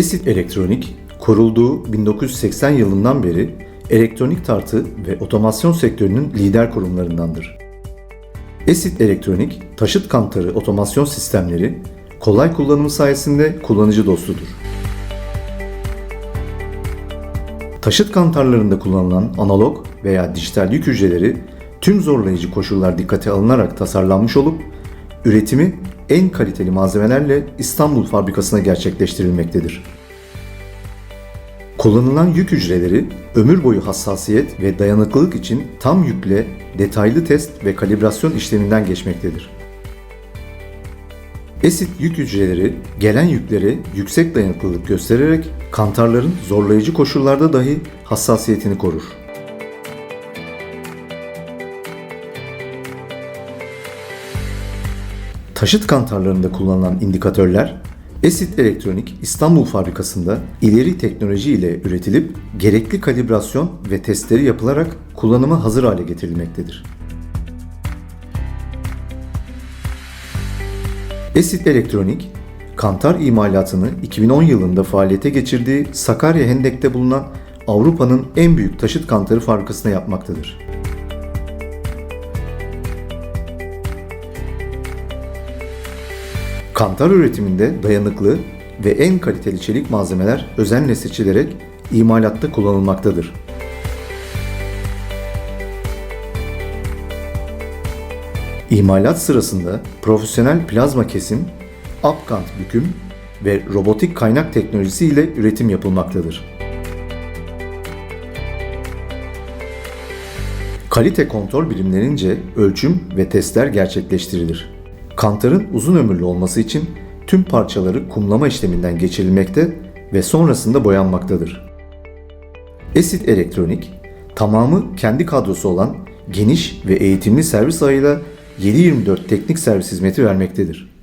Esit Elektronik, kurulduğu 1980 yılından beri elektronik tartı ve otomasyon sektörünün lider kurumlarındandır. Esit Elektronik, taşıt kantarı otomasyon sistemleri kolay kullanımı sayesinde kullanıcı dostudur. Taşıt kantarlarında kullanılan analog veya dijital yük hücreleri tüm zorlayıcı koşullar dikkate alınarak tasarlanmış olup üretimi en kaliteli malzemelerle İstanbul fabrikasına gerçekleştirilmektedir. Kullanılan yük hücreleri ömür boyu hassasiyet ve dayanıklılık için tam yükle detaylı test ve kalibrasyon işleminden geçmektedir. Esit yük hücreleri gelen yüklere yüksek dayanıklılık göstererek kantarların zorlayıcı koşullarda dahi hassasiyetini korur. Taşıt kantarlarında kullanılan indikatörler Esit Elektronik İstanbul fabrikasında ileri teknoloji ile üretilip gerekli kalibrasyon ve testleri yapılarak kullanıma hazır hale getirilmektedir. Esit Elektronik, kantar imalatını 2010 yılında faaliyete geçirdiği Sakarya Hendek'te bulunan Avrupa'nın en büyük taşıt kantarı fabrikasında yapmaktadır. Kantar üretiminde dayanıklı ve en kaliteli çelik malzemeler özenle seçilerek imalatta kullanılmaktadır. İmalat sırasında profesyonel plazma kesim, upkant büküm ve robotik kaynak teknolojisi ile üretim yapılmaktadır. Kalite kontrol birimlerince ölçüm ve testler gerçekleştirilir. Kantarın uzun ömürlü olması için tüm parçaları kumlama işleminden geçirilmekte ve sonrasında boyanmaktadır. Esit Elektronik, tamamı kendi kadrosu olan geniş ve eğitimli servis ağıyla 7/24 teknik servis hizmeti vermektedir.